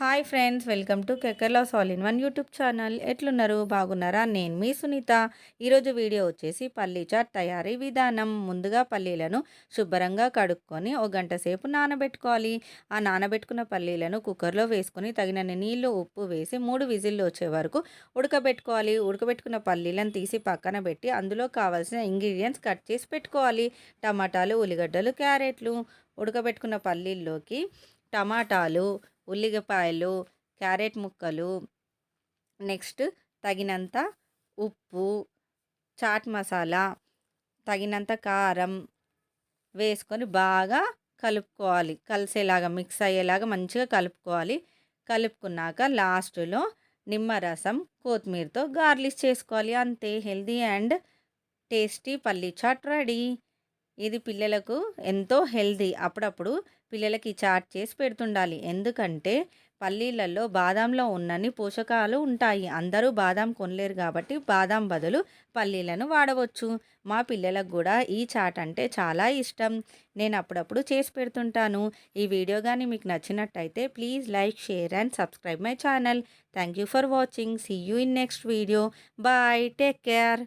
Hi friends welcome to కెకర్లాస్ all in one YouTube channel. ఎట్లున్నారు? బాగున్నారా? నేను మీ సునీత. ఈరోజు వీడియో వచ్చేసి పల్లీ చాట్ తయారీ విధానం. ముందుగా పల్లీలను శుభ్రంగా కడుక్కొని ఒక గంట సేపు నానబెట్టుకోవాలి. ఆ నానబెట్టుకున్న పల్లీలను కుక్కర్లో వేసుకొని తగినన్ని నీళ్ళు ఉప్పు వేసి మూడు విజిల్లు వచ్చే వరకు ఉడకబెట్టుకోవాలి. ఉడకబెట్టుకున్న పల్లీలను తీసి పక్కన పెట్టి అందులో కావాల్సిన ఇంగ్రీడియంట్స్ కట్ చేసి పెట్టుకోవాలి. టమాటాలు ఉల్లిగడ్డలు క్యారెట్లు. ఉడకబెట్టుకున్న పల్లీల్లోకి టమాటాలు ఉల్లిగపాయలు క్యారెట్ ముక్కలు నెక్స్ట్ తగినంత ఉప్పు చాట్ మసాలా తగినంత కారం వేసుకొని బాగా కలుపుకోవాలి. కలిసేలాగా మిక్స్ అయ్యేలాగా మంచిగా కలుపుకోవాలి. కలుపుకున్నాక లాస్ట్లో నిమ్మరసం కొత్తిమీరతో గార్లిష్ చేసుకోవాలి. అంతే. హెల్దీ అండ్ టేస్టీ పల్లీ చాట్ రెడీ. ఇది పిల్లలకు ఎంతో హెల్దీ అప్పుడప్పుడు పిల్లలకి చాట్ చేసి పెడుతుండాలి. ఎందుకంటే పల్లీలలో బాదంలో ఉన్నన్ని పోషకాలు ఉంటాయి. అందరూ బాదాం కొనలేరు కాబట్టి బాదాం బదులు పల్లీలను వాడవచ్చు. మా పిల్లలకు కూడా ఈ చాట్ అంటే చాలా ఇష్టం. నేను అప్పుడప్పుడు చేసి పెడుతుంటాను. ఈ వీడియో కానీ మీకు నచ్చినట్టయితే please like share and subscribe my channel. Thank you for watching. See you in next video. Bye. Take care.